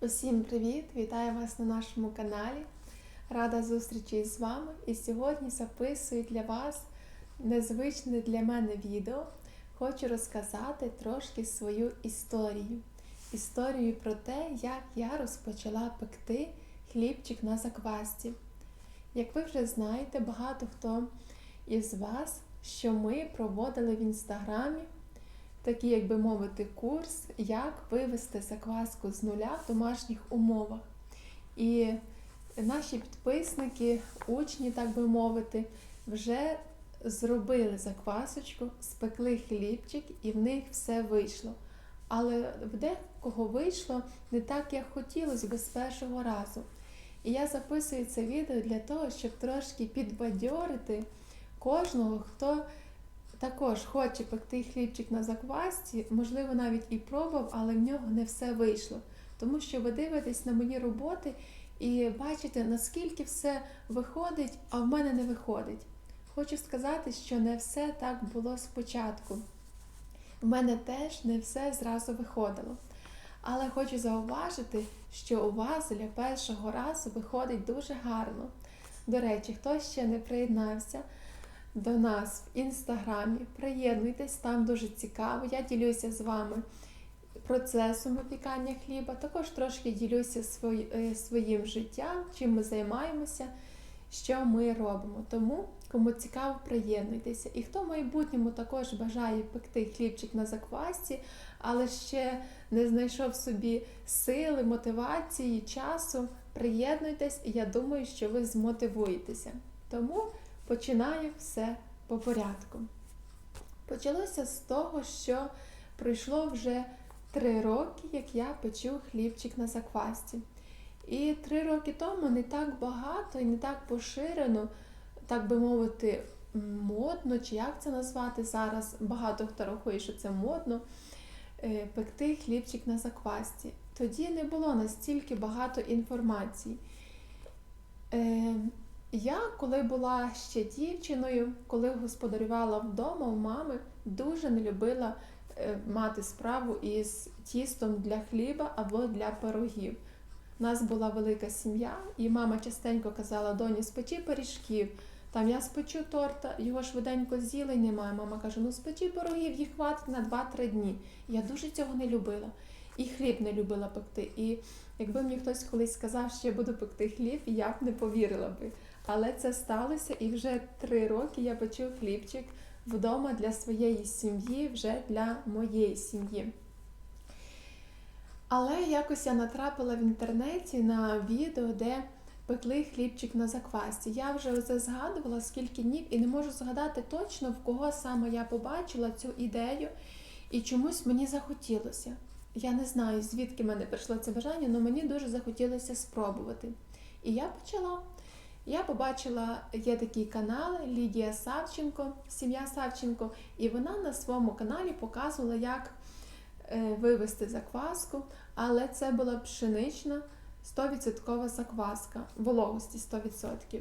Усім привіт! Вітаю вас на нашому каналі. Рада зустрічі з вами. І сьогодні записую для вас незвичне для мене відео. Хочу розказати трошки свою історію. Історію про те, як я розпочала пекти хлібчик на заквасці. Як ви вже знаєте, багато хто із вас, що ми проводили в інстаграмі такий, як би мовити, курс, як вивести закваску з нуля в домашніх умовах. І наші підписники, учні, так би мовити, вже зробили заквасочку, спекли хлібчик і в них все вийшло. Але в декого вийшло не так, як хотілося би з першого разу. І я записую це відео для того, щоб трошки підбадьорити кожного, хто також хоче пекти хлібчик на заквасці, можливо, навіть і пробував, але в нього не все вийшло. Тому що ви дивитесь на мої роботи і бачите, наскільки все виходить, а в мене не виходить. Хочу сказати, що не все так було спочатку. В мене теж не все зразу виходило. Але хочу зауважити, що у вас для першого разу виходить дуже гарно. До речі, хто ще не приєднався, до нас в інстаграмі. Приєднуйтесь, там дуже цікаво. Я ділюся з вами процесом випікання хліба, також трошки ділюся е, своїм життям, чим ми займаємося, що ми робимо. Тому, кому цікаво, приєднуйтеся. І хто в майбутньому також бажає пекти хлібчик на заквасці, але ще не знайшов собі сили, мотивації, часу, приєднуйтесь, і я думаю, що ви змотивуєтеся. Тому Починаю все по порядку. Почалося з того, що пройшло вже три роки, як я печу хлібчик на заквасці. І три роки тому не так багато і не так поширено, так би мовити, модно, чи як це назвати зараз. Багато хто рахує, що це модно, е, пекти хлібчик на заквасці. Тоді не було настільки багато інформації. Я, коли була ще дівчиною, коли господарювала вдома у мами, дуже не любила е, мати справу із тістом для хліба або для пирогів. У нас була велика сім'я, і мама частенько казала, доні, спечи пиріжків. Там я спечу торта, його швиденько з'їли немає. Мама каже, ну спечи пирогів, їх хватить на 2-3 дні. Я дуже цього не любила. І хліб не любила пекти. І якби мені хтось колись сказав, що я буду пекти хліб, я б не повірила би. Але це сталося і вже три роки я печу хлібчик вдома для своєї сім'ї, вже для моєї сім'ї. Але якось я натрапила в інтернеті на відео, де пекли хлібчик на заквасці. Я вже оце згадувала скільки днів і не можу згадати точно, в кого саме я побачила цю ідею, і чомусь мені захотілося. Я не знаю, звідки мене прийшло це бажання, але мені дуже захотілося спробувати. І я почала. Я побачила, є такий канал Лідія Савченко, сім'я Савченко, і вона на своєму каналі показувала, як е, вивести закваску, але це була пшенична 100% закваска, вологості 100%.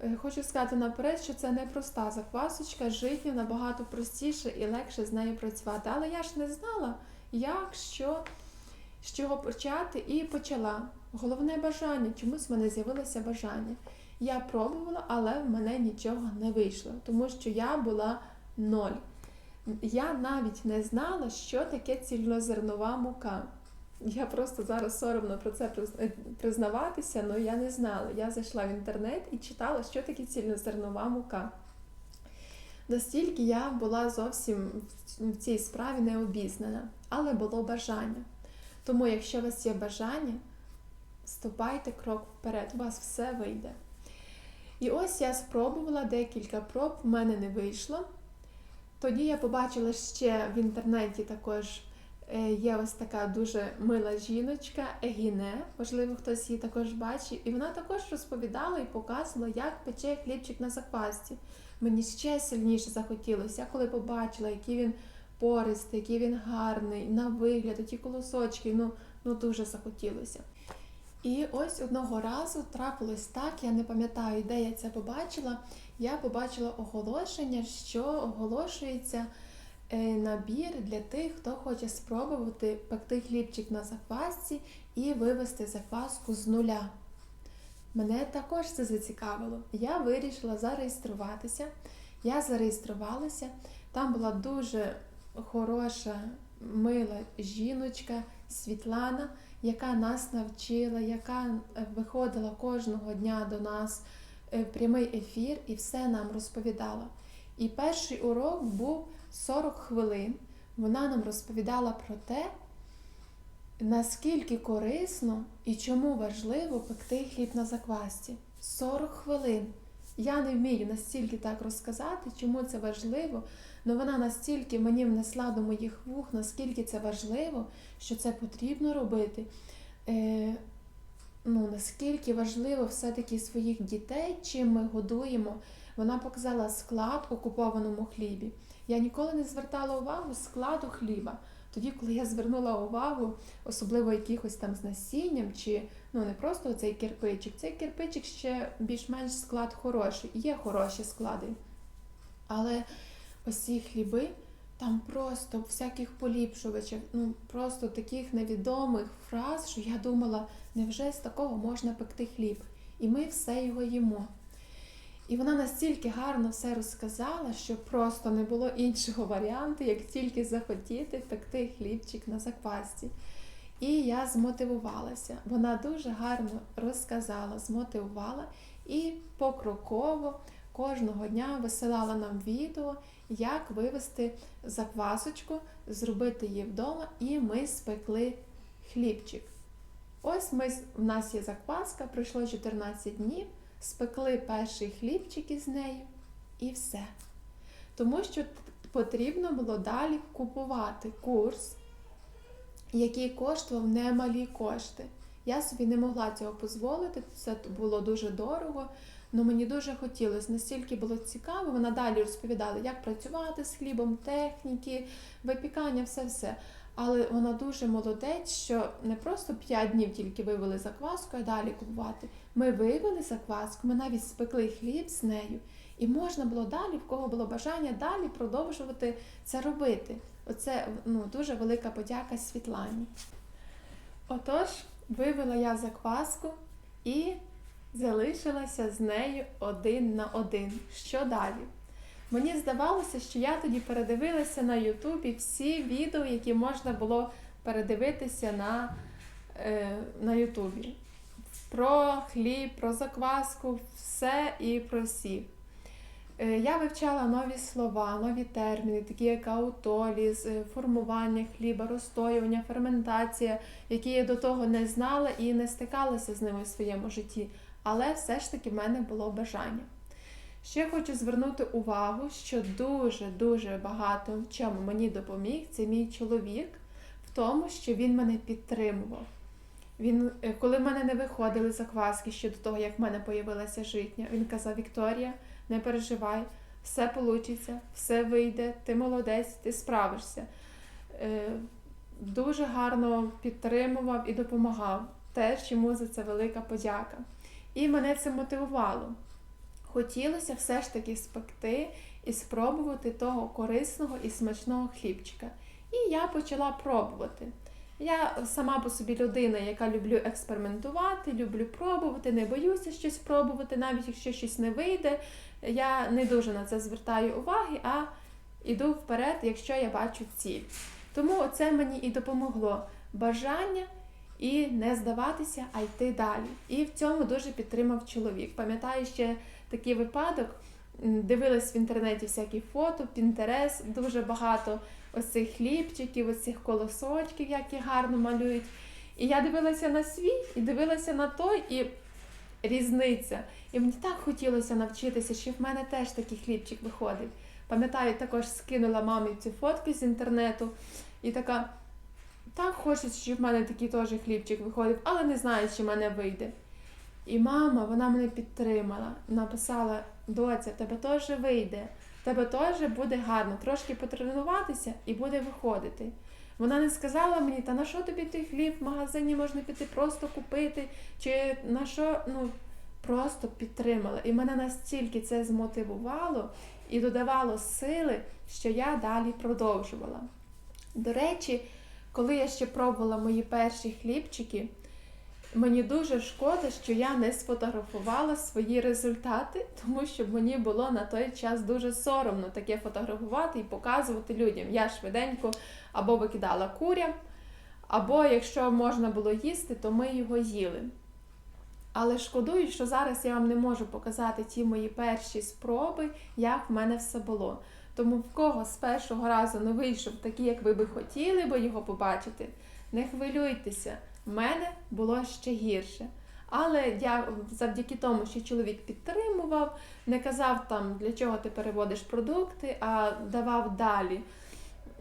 Е, хочу сказати наперед, що це не проста заквасочка, житня набагато простіше і легше з нею працювати. Але я ж не знала, як, що, з чого почати, і почала. Головне бажання, чомусь в мене з'явилося бажання. Я пробувала, але в мене нічого не вийшло, тому що я була ноль. Я навіть не знала, що таке цільнозернова мука. Я просто зараз соромно про це признаватися, але я не знала. Я зайшла в інтернет і читала, що таке цільнозернова мука. Настільки я була зовсім в цій справі не обізнана, але було бажання. Тому, якщо у вас є бажання, ступайте крок вперед, у вас все вийде. І ось я спробувала декілька проб, в мене не вийшло. Тоді я побачила ще в інтернеті також е, є ось така дуже мила жіночка, Егіне, можливо, хтось її також бачив. І вона також розповідала і показувала, як пече хлібчик на заквасці. Мені ще сильніше захотілося, я коли побачила, який він пористий, який він гарний, на вигляд, ті колосочки, ну, ну дуже захотілося. І ось одного разу трапилось так, я не пам'ятаю, де я це побачила. Я побачила оголошення, що оголошується е, набір для тих, хто хоче спробувати пекти хлібчик на заквасці і вивести закваску з нуля. Мене також це зацікавило. Я вирішила зареєструватися. Я зареєструвалася. Там була дуже хороша, мила жіночка Світлана, яка нас навчила, яка е, виходила кожного дня до нас е, в прямий ефір і все нам розповідала. І перший урок був 40 хвилин. Вона нам розповідала про те, наскільки корисно і чому важливо пекти хліб на заквасці. 40 хвилин. Я не вмію настільки так розказати, чому це важливо, але вона настільки мені внесла до моїх вух, наскільки це важливо, що це потрібно робити. Е, ну, наскільки важливо все-таки своїх дітей, чим ми годуємо. Вона показала склад окупованому хлібі. Я ніколи не звертала увагу складу хліба. Тоді, коли я звернула увагу, особливо якихось там з насінням, чи ну не просто цей кирпичик, цей кирпичик ще більш-менш склад хороший, є хороші склади. Але ось ці хліби, там просто всяких поліпшувачів, ну просто таких невідомих фраз, що я думала, невже з такого можна пекти хліб? І ми все його їмо. І вона настільки гарно все розказала, що просто не було іншого варіанту, як тільки захотіти пекти хлібчик на заквасці. І я змотивувалася. Вона дуже гарно розказала, змотивувала і покроково кожного дня висилала нам відео, як вивести заквасочку, зробити її вдома, і ми спекли хлібчик. Ось ми, в нас є закваска, пройшло 14 днів спекли перший хлібчик із нею і все. Тому що потрібно було далі купувати курс, який коштував немалі кошти. Я собі не могла цього дозволити, це було дуже дорого, але мені дуже хотілося, настільки було цікаво, вона далі розповідала, як працювати з хлібом, техніки, випікання, все-все. Але вона дуже молодець, що не просто 5 днів тільки вивели закваску, а далі купувати. Ми вивели закваску, ми навіть спекли хліб з нею. І можна було далі, в кого було бажання далі продовжувати це робити. Оце ну, дуже велика подяка Світлані. Отож, вивела я закваску і залишилася з нею один на один. Що далі? Мені здавалося, що я тоді передивилася на Ютубі всі відео, які можна було передивитися на е, на Ютубі. Про хліб, про закваску, все і про всі. Е, я вивчала нові слова, нові терміни, такі як аутоліз, е, формування хліба, розстоювання, ферментація, які я до того не знала і не стикалася з ними в своєму житті. Але все ж таки в мене було бажання. Ще хочу звернути увагу, що дуже-дуже багато в чому мені допоміг це мій чоловік в тому, що він мене підтримував. Він, е, Коли в мене не виходили закваски ще до того, як в мене появилася житня, він казав: Вікторія, не переживай, все вийде, все вийде, ти молодець, ти справишся. Е, дуже гарно підтримував і допомагав. Теж йому за це велика подяка. І мене це мотивувало хотілося все ж таки спекти і спробувати того корисного і смачного хлібчика. І я почала пробувати. Я сама по собі людина, яка люблю експериментувати, люблю пробувати, не боюся щось пробувати, навіть якщо щось не вийде, я не дуже на це звертаю уваги, а йду вперед, якщо я бачу ціль. Тому це мені і допомогло бажання і не здаватися, а йти далі. І в цьому дуже підтримав чоловік. Пам'ятаю ще такий випадок. Дивилась в інтернеті всякі фото, пінтерес, дуже багато ось цих хлібчиків, ось цих колосочків, які гарно малюють. І я дивилася на свій і дивилася на той, і різниця. І мені так хотілося навчитися, що в мене теж такий хлібчик виходить. Пам'ятаю, також скинула мамі цю фотку з інтернету і така, так хочеться, щоб в мене такий теж хлібчик виходив, але не знаю, чи в мене вийде. І мама, вона мене підтримала, написала: доця, тебе теж вийде, тебе теж буде гарно, трошки потренуватися і буде виходити. Вона не сказала мені, та на що тобі той хліб в магазині можна піти просто купити, чи на що, ну, просто підтримала. І мене настільки це змотивувало, і додавало сили, що я далі продовжувала. До речі, коли я ще пробувала мої перші хлібчики, мені дуже шкода, що я не сфотографувала свої результати, тому що мені було на той час дуже соромно таке фотографувати і показувати людям. Я швиденько або викидала курям, або якщо можна було їсти, то ми його їли. Але шкодую, що зараз я вам не можу показати ті мої перші спроби, як в мене все було. Тому в кого з першого разу не вийшов такий, як ви би хотіли би його побачити, не хвилюйтеся, в мене було ще гірше. Але я завдяки тому, що чоловік підтримував, не казав там, для чого ти переводиш продукти, а давав далі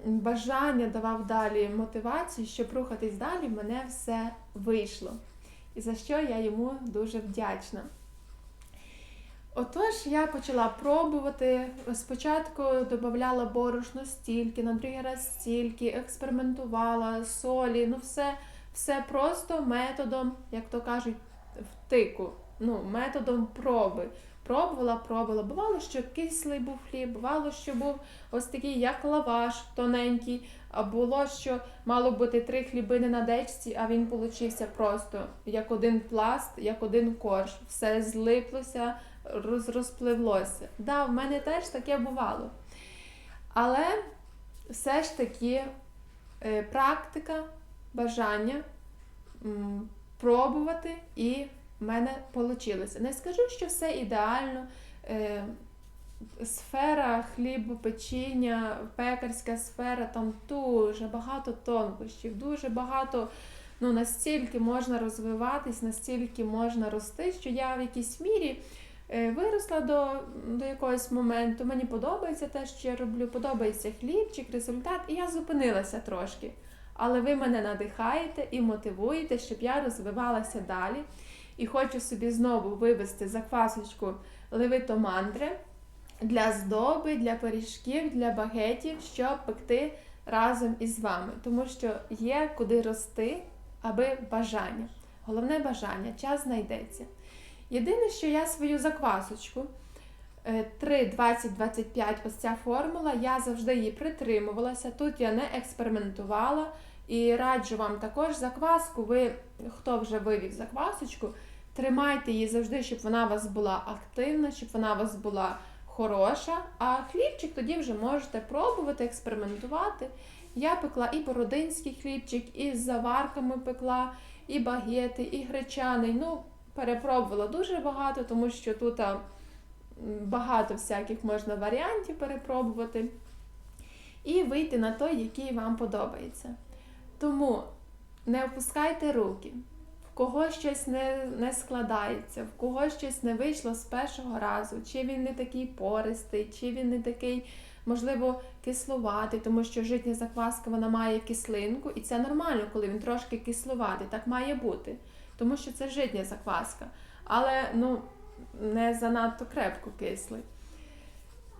бажання, давав далі мотивацію, щоб рухатись далі, в мене все вийшло. І за що я йому дуже вдячна. Отож, я почала пробувати. Спочатку додавала борошно стільки, на другий раз стільки, експериментувала, солі, ну все, все просто методом, як то кажуть, втику, ну, методом проби. Пробувала, пробувала. Бувало, що кислий був хліб, бувало, що був ось такий, як лаваш тоненький, а було, що мало бути три хлібини на дечці, а він получився просто як один пласт, як один корж. Все злиплося, роз, розпливлося. Да, в мене теж таке бувало. Але все ж таки е, практика, бажання м, пробувати і в мене вийшло. Не скажу, що все ідеально. Е, Сфера хлібопечіння, пекарська сфера, там дуже багато тонкощів, дуже багато, ну настільки можна розвиватись, настільки можна рости, що я в якійсь мірі е, виросла до, до якогось моменту. Мені подобається те, що я роблю, подобається хлібчик, результат, і я зупинилася трошки. Але ви мене надихаєте і мотивуєте, щоб я розвивалася далі. І хочу собі знову вивести заквасочку левитомандри для здоби, для пиріжків, для багетів, щоб пекти разом із вами. Тому що є куди рости, аби бажання. Головне бажання, час знайдеться. Єдине, що я свою заквасочку 3, 20, 25, ось ця формула, я завжди її притримувалася. Тут я не експериментувала. І раджу вам також закваску. Ви, хто вже вивів заквасочку, тримайте її завжди, щоб вона у вас була активна, щоб вона у вас була хороша. А хлібчик тоді вже можете пробувати, експериментувати. Я пекла і бородинський хлібчик, і з заварками пекла, і багети, і гречаний. Ну, перепробувала дуже багато, тому що тут багато всяких можна варіантів перепробувати. І вийти на той, який вам подобається. Тому не опускайте руки, в кого щось не не складається, в кого щось не вийшло з першого разу, чи він не такий пористий, чи він не такий, можливо, кисловатий, тому що житня закваска вона має кислинку, і це нормально, коли він трошки кисловатий, так має бути, тому що це житня закваска, але ну, не занадто крепко кислий.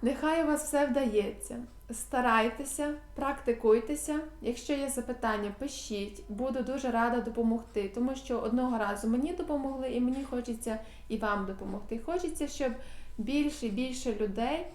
Нехай у вас все вдається. Старайтеся, практикуйтеся. Якщо є запитання, пишіть. Буду дуже рада допомогти, тому що одного разу мені допомогли, і мені хочеться і вам допомогти. Хочеться, щоб більше і більше людей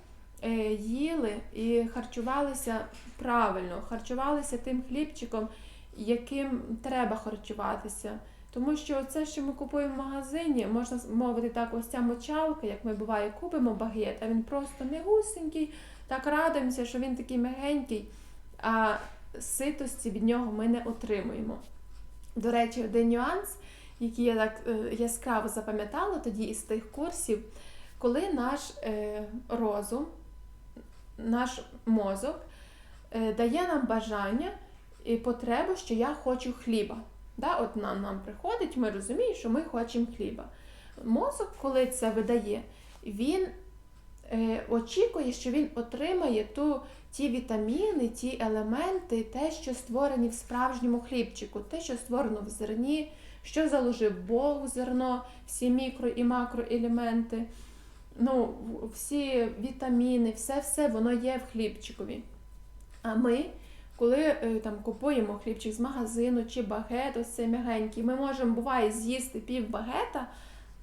е, їли і харчувалися правильно, харчувалися тим хлібчиком, яким треба харчуватися. Тому що це, що ми купуємо в магазині, можна мовити так, ось ця мочалка, як ми буває, купимо багет, а він просто м'ягусенький, так радуємося, що він такий мягенький, а ситості від нього ми не отримуємо. До речі, один нюанс, який я так е, яскраво запам'ятала тоді із тих курсів, коли наш е, розум, наш мозок е, дає нам бажання і потребу, що я хочу хліба. Да, От нам нам приходить, ми розуміємо, що ми хочемо хліба. Мозок, коли це видає, він е, очікує, що він отримає ту, ті вітаміни, ті елементи, те, що створені в справжньому хлібчику, те, що створено в зерні, що заложив Бог у зерно, всі мікро і макроелементи, ну, всі вітаміни, все-все воно є в хлібчикові. А ми коли е, там купуємо хлібчик з магазину чи багет, ось цей м'ягенький, ми можемо, буває, з'їсти пів багета,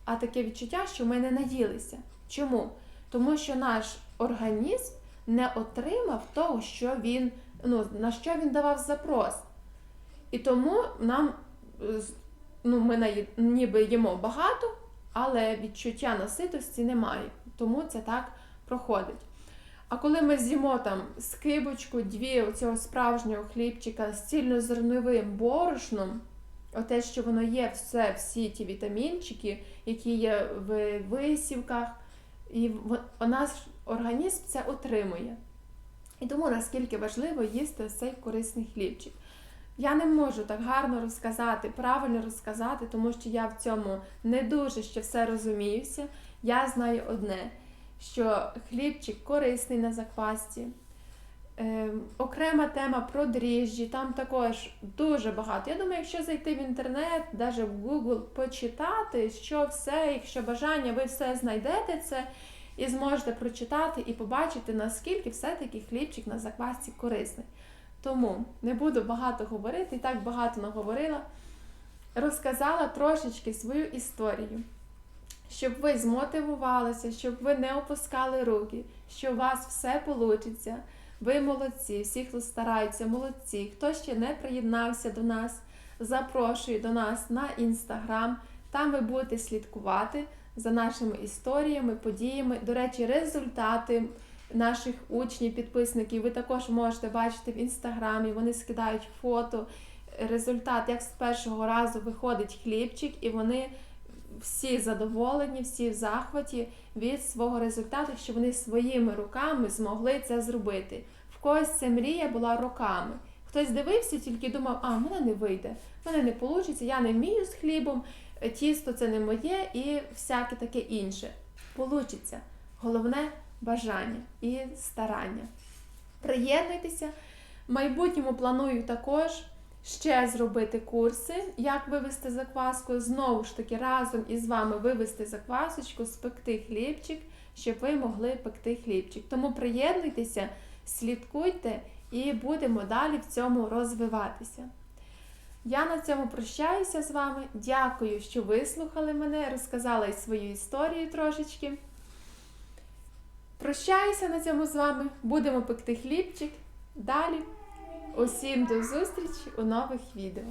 а таке відчуття, що ми не наїлися. Чому? Тому що наш організм не отримав того, що він, ну, на що він давав запрос. І тому нам е, ну, ми ніби їмо багато, але відчуття наситості немає. Тому це так проходить. А коли ми з'їмо там скибочку, дві оцього справжнього хлібчика з цільнозерновим борошном, оте, що воно є, все, всі ті вітамінчики, які є в висівках, і у наш організм це отримує. І тому наскільки важливо їсти цей корисний хлібчик. Я не можу так гарно розказати, правильно розказати, тому що я в цьому не дуже ще все розуміюся. Я знаю одне, що хлібчик корисний на заквасці. Ем, окрема тема про дріжджі, там також дуже багато. Я думаю, якщо зайти в інтернет, навіть в Google, почитати, що все, якщо бажання, ви все знайдете це і зможете прочитати і побачити, наскільки все-таки хлібчик на заквасці корисний. Тому не буду багато говорити, і так багато наговорила. Розказала трошечки свою історію, щоб ви змотивувалися, щоб ви не опускали руки, що у вас все вийде. Ви молодці, всі, хто старається, молодці. Хто ще не приєднався до нас, запрошую до нас на інстаграм. Там ви будете слідкувати за нашими історіями, подіями. До речі, результати наших учнів, підписників ви також можете бачити в інстаграмі. Вони скидають фото, результат, як з першого разу виходить хлібчик, і вони всі задоволені, всі в захваті від свого результату, що вони своїми руками змогли це зробити. В когось ця мрія була роками. Хтось дивився, тільки думав, а в мене не вийде, в мене не вийде, я не вмію з хлібом, тісто це не моє і всяке таке інше. Получиться. Головне бажання і старання. Приєднуйтеся. В майбутньому планую також ще зробити курси, як вивести закваску. Знову ж таки, разом із вами вивести заквасочку, спекти хлібчик, щоб ви могли пекти хлібчик. Тому приєднуйтеся, слідкуйте і будемо далі в цьому розвиватися. Я на цьому прощаюся з вами. Дякую, що вислухали мене, розказала свою історію трошечки. Прощаюся на цьому з вами. Будемо пекти хлібчик. Далі. Усім до зустрічі у нових відео.